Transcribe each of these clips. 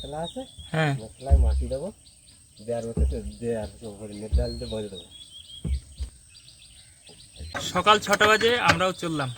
মেতলা আছে হ্যাঁ। মেতলায় মাটি দেবো দেওয়ার মতো দেওয়ার উপরে নেট ডাল দিয়ে ভরে দেবো। সকাল ছটা বাজে আমরাও চললাম।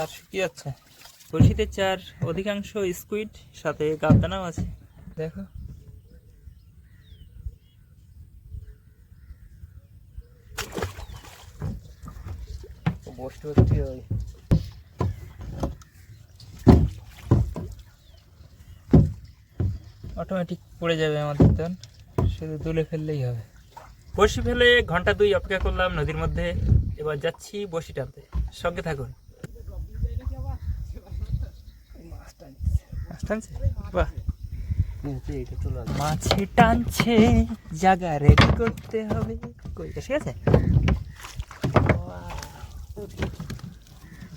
আর শুকিয়ে যাচ্ছে বড়শিতে চার অধিকাংশ স্কুইড সাথে গাবদানাও আছে। দেখো। বসতে বসতে অটোমেটিক পড়ে যাবে আমাদের তখন। শুধু তুলে ফেললেই হবে। বড়শি ফেলে ঘণ্টা দুই অপেক্ষা করলাম নদীর মধ্যে। এবার যাচ্ছি বড়শি টানতে। সঙ্গে থাকুন মাছ টানছে টানছে, জায়গা রেডি করতে হবে। কই, এসে গেছে?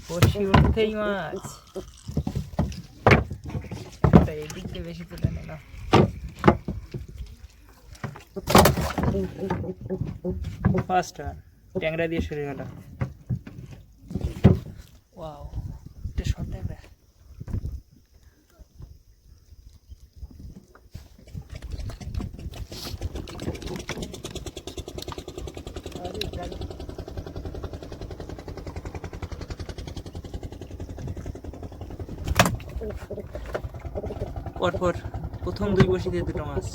বসি উঠতেই মাছ। এদিক বেশি তুলে না ফার্স্ট ট্যাংরা দিয়ে সরে গেল ওয়াও এটা শর্ট ট্যাংরা পরপর প্রথম দুই বসিতে দুটো মাছ।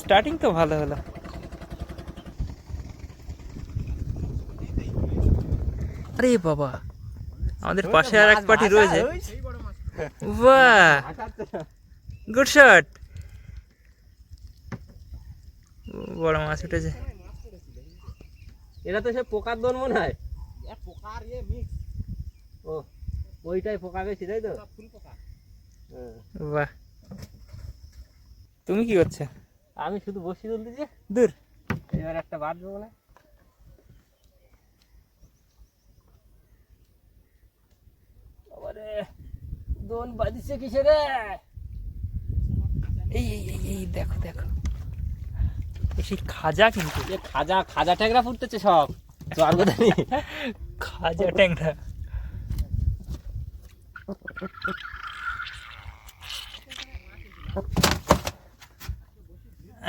স্টার্টিং তো ভালো হলো। আরে বাবা আমাদের পাশে আর এক পার্টি রয়েছে। বাহ গুড শট। বড় মাছ উঠেছে। এটা তো সে পোকার দোন মনে হয়। পোকার ও ওইটাই পোকা বেশি তাই তো? হ্যাঁ। বাহ। তুমি কি করছ? আমি শুধু বসি তুলতেছি দূর। এবার একটা বাঁধবো না আরে দোন বাজিছে কিসে রে? এই এই এই দেখো দেখো। সেই খাজা কিন্তু। এ খাজা খাজা ট্যাংরা ফুটতেছে সব। স্বর্গদানি খাজা ট্যাংরা।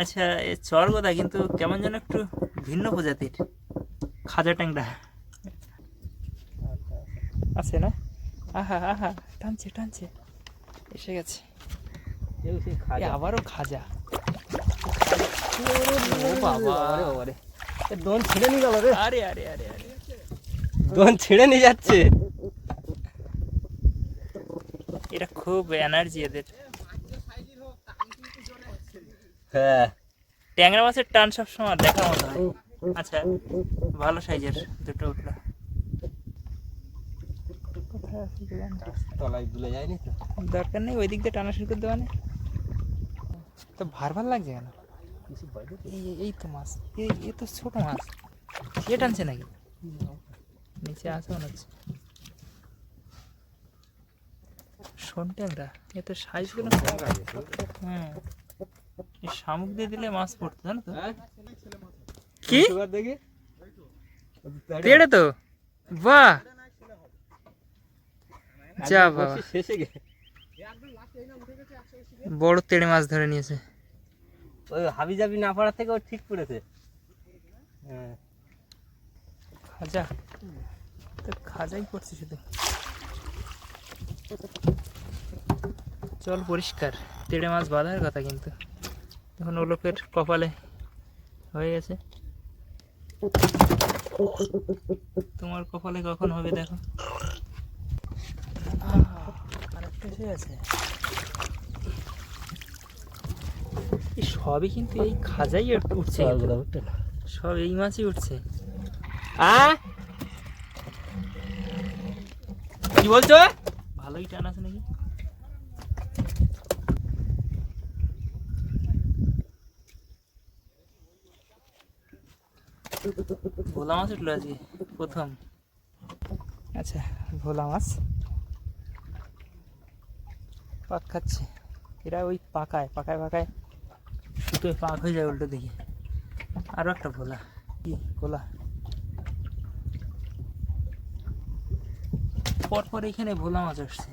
আচ্ছা এ চরগদা কিন্তু কেমন যেন একটু ভিন্ন প্রজাতির খাজা ট্যাংরা। আছে না? আহা আহা টানছে টানছে। এসে গেছে। আবারও খাজা। ও বাবা আরে দোন ছিঁড়ে নিয়ে গেল রে। আরে আরে আরে আরে। দোন ছিঁড়ে নিয়ে যাচ্ছে। এটা খুব এনার্জি এদের। হ্যাঁ। ট্যাংরা মাছের টান সব সবসময় দেখার মতো হয়। আচ্ছা ভালো সাইজের দুটো উঠল? তলায় ভুলে যায়নি তো? দরকার নেই ওই দিক দিয়ে টানা শুরু করে দেওয়া তো ভার ভার লাগছে কেন? এই তো মাছ এই এ তো ছোট মাছ। সে টানছে নাকি? নিচে আছে মনে হচ্ছে শোন ট্যাংরা এ তো সাইজগুলো হ্যাঁ এই শামুক দিয়ে দিলে মাছ পড়তো জানো তো? হ্যাঁ। কি? তেড়ে তো? বাহ! যা বাবা। শেষে গে বড় তেড়ে মাছ ধরে নিয়েছে। ওই হাবি জাবি না পড়ার থেকে ও ঠিক পড়েছে। হ্যাঁ। খাজা। তো খাজাই করছে শুধু। জল পরিষ্কার। তেড়ে মাছ বাঁধার কথা কিন্তু। এখন ও লোকের কপালে হয়ে গেছে। তোমার কপালে কখন হবে দেখো আহ, এসে আছে। সবই কিন্তু এই খাজাই উঠছে সব এই মাছই উঠছে। কি বলছো? ভালোই টান আছে নাকি? ভোলা মাছ উঠল আজকে প্রথম। আচ্ছা ভোলা মাছ। পাক খাচ্ছে। এরা ওই পাকায় পাকায় পাকায় সুতোয় পাক হয়ে যায় উল্টো দিকে। আরও একটা ভোলা কি ভোলা পরপর এখানে ভোলা মাছ আসছে।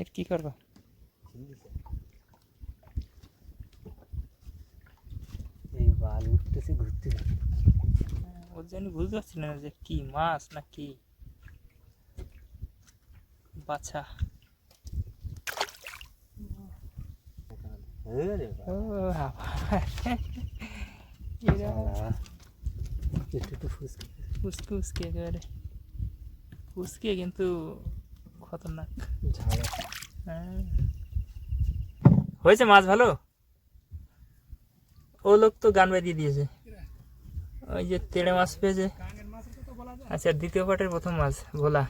এর কি করব? এই বাল উঠতেছে ঘুরতে। ওর জন্য বুঝতে পারছি না যে কি মাছ না কি। বাছা। একেবারে। কিন্তু খতরনাক। হ্যাঁ। হয়েছে মাছ ভালো? ও লোক তো গান বাজিয়ে দিয়েছে। ওই যে তেড়ে মাছ পেয়েছে। আচ্ছা দ্বিতীয় পাটের প্রথম মাছ, ভোলা।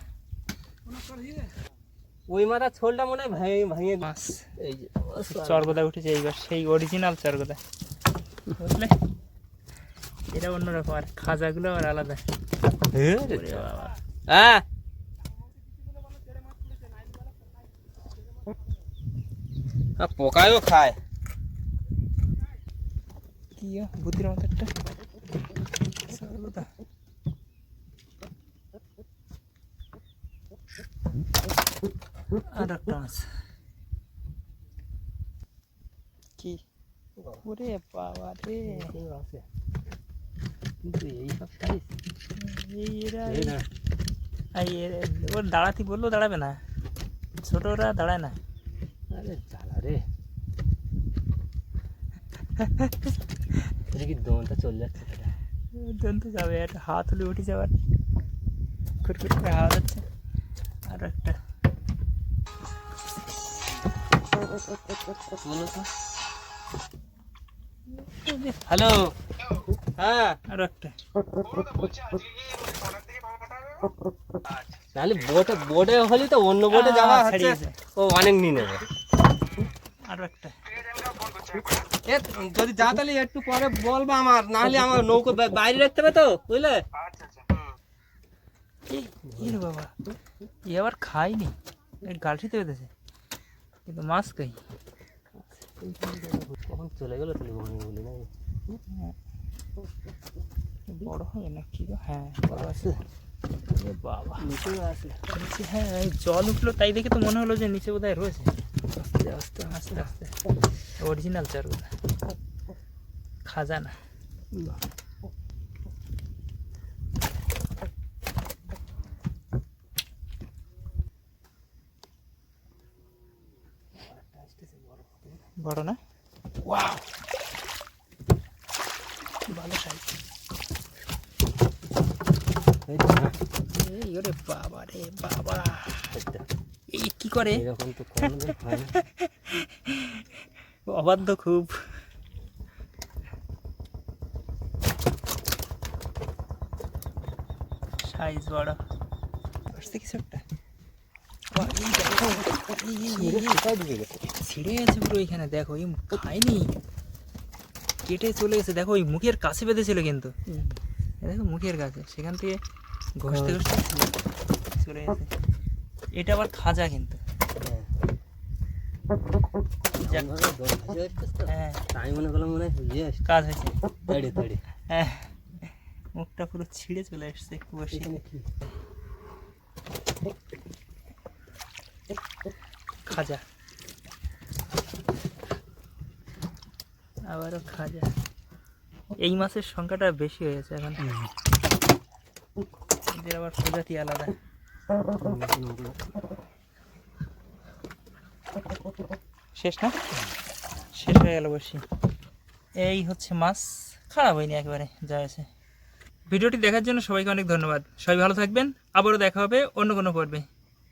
ওই মাথা ছোলটা মনে হয় ভেঙে ভেঙে মাছ এই যে চরগোদা উঠেছে এইবার সেই অরিজিনাল চরগোদা বুঝলে? এটা অন্যরকম আর খাজাগুলো আর আলাদা। হ্যাঁ পোকায়ও খায়। কি বুদ্ধির মতো একটা চরগোদা আর একটা মাছ কি ওরে বাবা রে কিন্তু এই সব সাইজ এই এরা ওর দাঁড়াতে বললেও দাঁড়াবে না ছোটরা দাঁড়ায় না আরে জ্বালা রে কি চলে যাচ্ছে সেটা তো যাবে একটা হাত তুলে উঠে যাওয়ার খুটখুট করে হাওয়া যাচ্ছে আর একটা হ্যালো। হ্যাঁ। আর একটা। নাহলে বোটে বোটে হলে তো অন্য বোটে যাওয়া হচ্ছে। ও অনেক নিয়ে নেবে। আর একটা। যদি যা তাহলে একটু পরে বলবা আমার নাহলে আমার নৌকো বাইরে রাখতে হবে তো বুঝলে? বাবা। এ আবার খাইনি এই বেঁধেছে। কিন্তু মাছ খাই কখন চলে গেল তাহলে বলি বলি না বড় হবে না কি হ্যাঁ বড় আছে বাবা। নিচেও আছে। নিচে হ্যাঁ জল উঠল তাই দেখে তো মনে হলো যে নিচে বোধহয় রয়েছে। আস্তে আস্তে আস্তে আস্তে। অরিজিনাল চারগুলা খাজানা। বড় না? ওয়াও ভালো সাইজ। ওরে বাবা রে বাবা। এই কি করে? এরকম তো অবাধ্য খুব। সাইজ বড়। আসছে কিছু একটা বাহ, এই দেখো, এই, এই, এই, এই, কোথায় ঢুকে গেছে ছিঁড়ে গেছে পুরো এখানে দেখো এই খায়নি। কেটে চলে গেছে দেখো ওই মুখের কাছে বেঁধেছিল কিন্তু। দেখো মুখের কাছে। সেখান থেকে ঘষতে ঘষতে চলে গেছে। এটা আবার খাজা কিন্তু। তো। হ্যাঁ। মনে করলাম মনে হয় কাজ হয়েছে। তৈরি তৈরি হ্যাঁ। মুখটা পুরো ছিঁড়ে চলে এসছে একটু বসে। এখানে কি? খাজা। আবারও খাজা। এই মাছের সংখ্যাটা বেশি হয়েছে এখন। এদের আবার প্রজাতি আলাদা। শেষ না? শেষ হয়ে গেল বসি। এই হচ্ছে মাছ। খারাপ হয়নি একেবারে, যা আছে ভিডিওটি দেখার জন্য সবাইকে অনেক ধন্যবাদ। সবাই ভালো থাকবেন। আবারও দেখা হবে অন্য কোনো পর্বে।